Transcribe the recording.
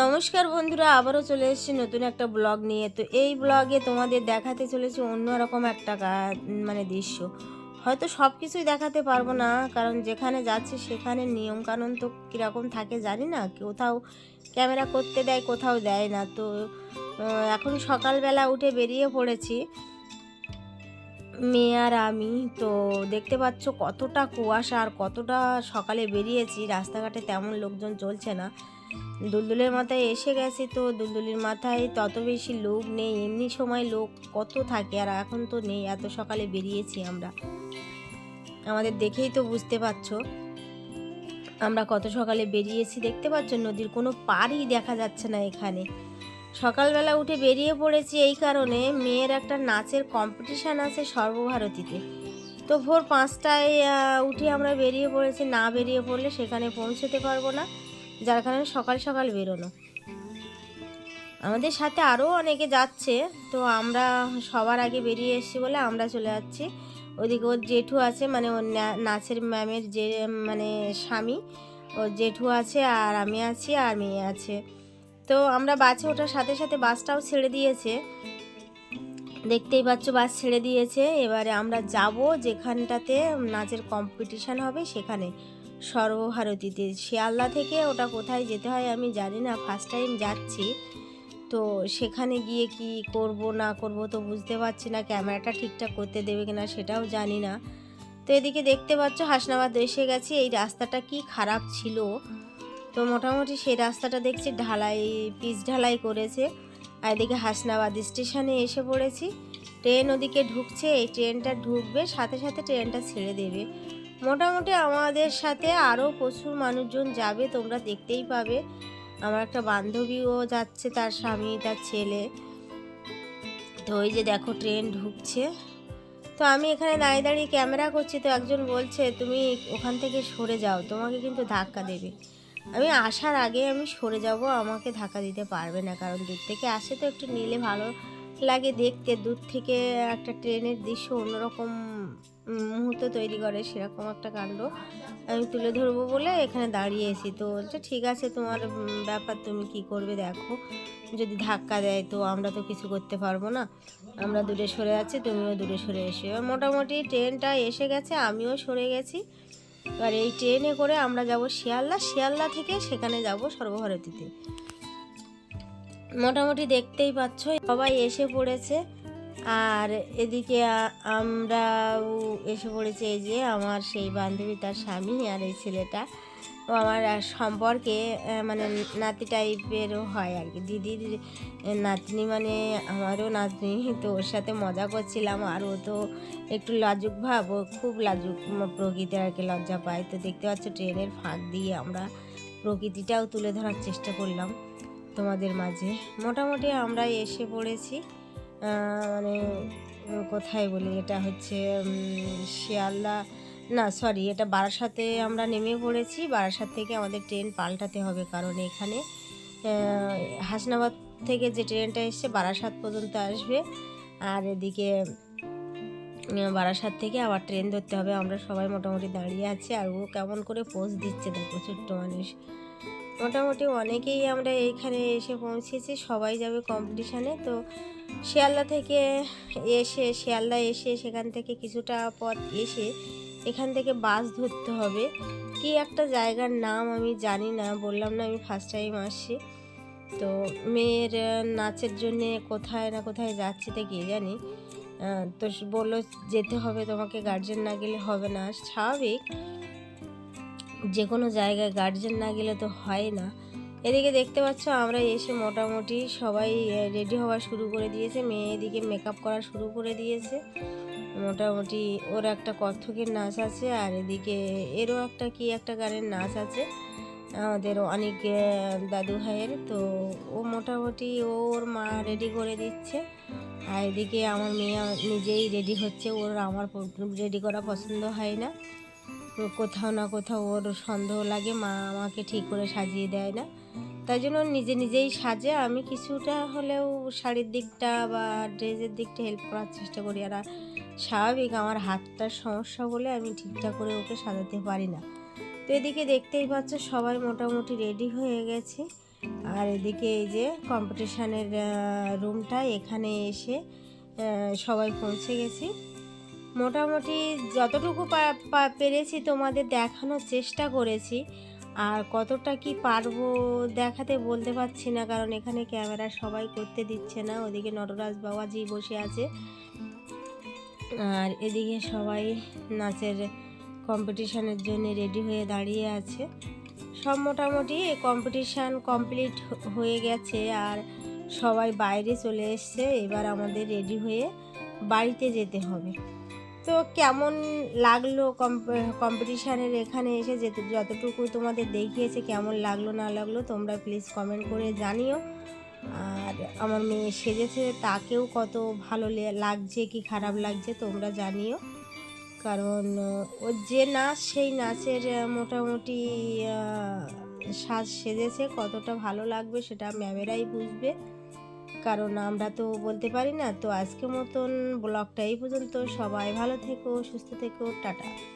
নমস্কার বন্ধুরা, আবারও চলে এসেছি নতুন একটা ব্লগ নিয়ে। তো এই ব্লগে তোমাদের দেখাতে চলেছি অন্যরকম একটা মানে দৃশ্য। হয়তো সব কিছুই দেখাতে পারব না, কারণ যেখানে যাচ্ছে সেখানে নিয়মকানুন তো কীরকম থাকে জানি না। কোথাও ক্যামেরা করতে দেয়, কোথাও দেয় না। তো এখন সকালবেলা উঠে বেরিয়ে পড়েছি। মেয়ে আর আমি, তো দেখতে পাচ্ছ কতটা কুয়াশা আর কতটা সকালে বেরিয়েছি। রাস্তাঘাটে তেমন লোকজন চলছে না। দুলদুলের মাথায় এসে গেছে তো, দুলদুলির মাথায় তত বেশি লোক নেই, এমনি সময় লোক কত থাকে আর এখন তো নেই, এত সকালে বেরিয়েছি আমরা। আমাদের দেখেই তো বুঝতে পারছ। আমরা কত সকালে বেরিয়েছি, দেখতে পাচ্ছ নদীর কোনো পাড়ই দেখা যাচ্ছে না এখানে। সকালবেলা উঠে বেরিয়ে পড়েছি এই কারণে মেয়ের একটা নাচের কম্পিটিশান আছে সর্বভারতীতে। তো ভোর পাঁচটায় উঠে আমরা বেরিয়ে পড়েছি। না বেরিয়ে পড়লে সেখানে পৌঁছতে পারব না, যার কারণে সকাল সকাল বেরোনো। আমাদের সাথে আরও অনেকে যাচ্ছে, তো আমরা সবার আগে বেরিয়ে এসেছি বলে আমরা চলে যাচ্ছি। ওদিকে ওর জেঠু আছে মানে ওর নাচের ম্যামের যে মানে স্বামী, ওর জেঠু আছে, আর আমি আছি, আর মেয়ে আছে। তো আমরা বাসে ওঠার সাথে সাথে বাসটাও ছেড়ে দিয়েছে। দেখতেই পাচ্ছ বাস ছেড়ে দিয়েছে। এবারে আমরা যাব যেখানটাতে নাচের কম্পিটিশান হবে, সেখানে সর্বভারতীতে। শিয়ালদা থেকে ওটা কোথায় যেতে হয় আমি জানি না ফার্স্ট টাইম যাচ্ছি। তো সেখানে গিয়ে কি করব, না করব তো বুঝতে পারছি না, ক্যামেরাটা ঠিকঠাক করতে দেবে কিনা সেটাও জানি না। তো এদিকে দেখতে পাচ্ছ হাসনাবাদ এসে গেছি, এই রাস্তাটা কি খারাপ ছিল। তো মোটামুটি সেই রাস্তাটা দেখছি ঢালাই, পিচ ঢালাই করেছে। আর এদিকে হাসনাবাদ স্টেশনে এসে পড়েছি। ট্রেন ওদিকে ঢুকছে, এই ট্রেনটা ঢুকবে, সাথে সাথে ট্রেনটা ছেড়ে দেবে। মোটামুটি আমাদের সাথে আরও প্রচুর মানুষজন যাবে, তোমরা দেখতেই পাবে। আমার একটা বান্ধবীও যাচ্ছে, তার স্বামী, তার ছেলে। তো ওই যে দেখো, ট্রেন ঢুকছে। তো আমি এখানে দাঁড়িয়ে দাঁড়িয়ে ক্যামেরা করছি, তো একজন বলছে, তুমি ওখান থেকে সরে যাও, তোমাকে কিন্তু ধাক্কা দেবে। আমি আসার আগে আমি সরে যাব, আমাকে ধাক্কা দিতে পারবে না, কারণ দূর থেকে আসে তো একটু নিলে ভালো লাগে দেখতে। দূর থেকে একটা ট্রেনের দৃশ্য অন্যরকম মুহূর্ত তৈরি করে, সেরকম একটা কাণ্ড আমি তুলে ধরবো বলে এখানে দাঁড়িয়েছি তো বলছে, ঠিক আছে, তোমার ব্যাপার তুমি কি করবে দেখো। যদি ধাক্কা দেয় তো আমরা তো কিছু করতে পারব না। আমরা দূরে সরে আছি, তুমিও দূরে সরে এসে। মোটামুটি ট্রেনটা এসে গেছে, আমিও সরে গেছি। এবার এই ট্রেনে করে আমরা যাব শিয়ালদা। শিয়ালদা থেকে সেখানে যাব সর্বভারতীতে। মোটামুটি দেখতেই পাচ্ছ, সবাই এসে পড়েছে। আর এদিকে আমরা আমরাও এসে পড়েছে এই যে আমার সেই বান্ধবী তার স্বামী আর এই ছেলেটা। ও আমার সম্পর্কে মানে নাতি টাইপেরও হয় আর কি। দিদির নাতনি মানে আমারও নাতনি তো ওর সাথে মজা করছিলাম আর ও তো একটু লাজুক ভাব ও খুব লাজুক উম, প্রকৃতির আর কি লজ্জা পায়। তো দেখতে পাচ্ছ ট্রেনের ফাঁক দিয়ে আমরা প্রকৃতিটাও তুলে ধরার চেষ্টা করলাম তোমাদের মাঝে। মোটামুটি আমরা এসে পড়েছি মানে কোথায় বলি এটা হচ্ছে শিয়ালদা না সরি এটা বারাসাতে আমরা নেমে পড়েছি। বারাসাত থেকে আমাদের ট্রেন পাল্টাতে হবে কারণ এখানে হাসনাবাদ থেকে যে ট্রেনটা এসছে, বারাসাত পর্যন্ত আসবে। আর এদিকে বারাসাত থেকে আবার ট্রেন ধরতে হবে। আমরা সবাই মোটামুটি দাঁড়িয়ে আছি আর ও কেমন করে পোজ দিচ্ছে দেখো ছোট্ট মানুষ। মোটামুটি অনেকেই আমরা এইখানে এসে পৌঁছেছি, সবাই যাবে কম্পিটিশানে তো শিয়ালদা থেকে এসে, শিয়ালদা এসে সেখান থেকে কিছুটা পথ এসে এখান থেকে বাস ধরতে হবে। কি একটা জায়গার নাম আমি জানি না, বললাম না আমি ফার্স্ট টাইম আসছি। তো মেয়ের নাচের জন্যে কোথায় না কোথায় যাচ্ছি তো কে জানি। তো বলল যেতে হবে, তোমাকে গার্জেন না গেলে হবে না। স্বাভাবিক যে কোনো জায়গায় গার্জেন না গেলে তো হয় না। এদিকে দেখতে পাচ্ছ আমরা এসে মোটামুটি সবাই রেডি হওয়া শুরু করে দিয়েছে। মেয়ে এদিকে মেকআপ করা শুরু করে দিয়েছে। মোটামুটি ওর একটা কত্থকের নাচ আছে, আর এদিকে এরও একটা কি একটা গানের নাচ আছে, আমাদের অনেক দাদু ভাইয়ের। তো ও মোটামুটি ওর মা রেডি করে দিচ্ছে, আর এদিকে আমার মেয়ে নিজেই রেডি হচ্ছে, ওর আমার রেডি করা পছন্দ হয় না। কোথাও না কোথাও ওর সন্দেহ লাগে, মা আমাকে ঠিক করে সাজিয়ে দেয় না। তাই জন্য নিজে নিজেই সাজে, আমি কিছুটা হলেও শাড়ির দিকটা বা ড্রেসের দিকটা হেল্প করার চেষ্টা করি। আর স্বাভাবিক, আমার হাতটার সমস্যা বলে আমি ঠিকঠাক করে ওকে সাজাতে পারি না। তো এদিকে দেখতেই পাচ্ছ সবাই মোটামুটি রেডি হয়ে গেছে। আর এদিকে এই যে কম্পিটিশানের রুমটা এখানে এসে সবাই পৌঁছে গেছি। মোটামুটি যতটুকু পেরেছি তোমাদের দেখানোর চেষ্টা করেছি। আর কতটা কি পারব দেখাতে বলতে পারছি না, কারণ এখানে ক্যামেরা সবাই করতে দিচ্ছে না। ওদিকে নটরাজ বাবাজি বসে আছে। আর এদিকে সবাই নাচের কম্পিটিশানের জন্য রেডি হয়ে দাঁড়িয়ে আছে। সব মোটামুটি কম্পিটিশান কমপ্লিট হয়ে গেছে আর সবাই বাইরে চলে এসছে, এবার আমাদের রেডি হয়ে বাড়িতে যেতে হবে। তো কেমন লাগল কম্পিটিশানের এখানে এসে? যেতে, যতটুকু তোমাদের দেখিয়েছে কেমন লাগল না লাগল তোমরা প্লিজ কমেন্ট করে জানিও। আর আমার মেয়ে সেজেছে, তাকেও কত ভালো লাগছে কি খারাপ লাগছে তোমরা জানিও। কারণ ওর যে নাচ, সেই নাচের মোটামুটি সাজ সেজেছে, কতটা ভালো লাগবে সেটা ম্যামেরাই বুঝবে। কারণ আমরা তো বলতে পারি না, তো আজকে মতন ব্লগটা এই পর্যন্ত। সবাই ভালো থেকো, সুস্থ থেকো, টাটা।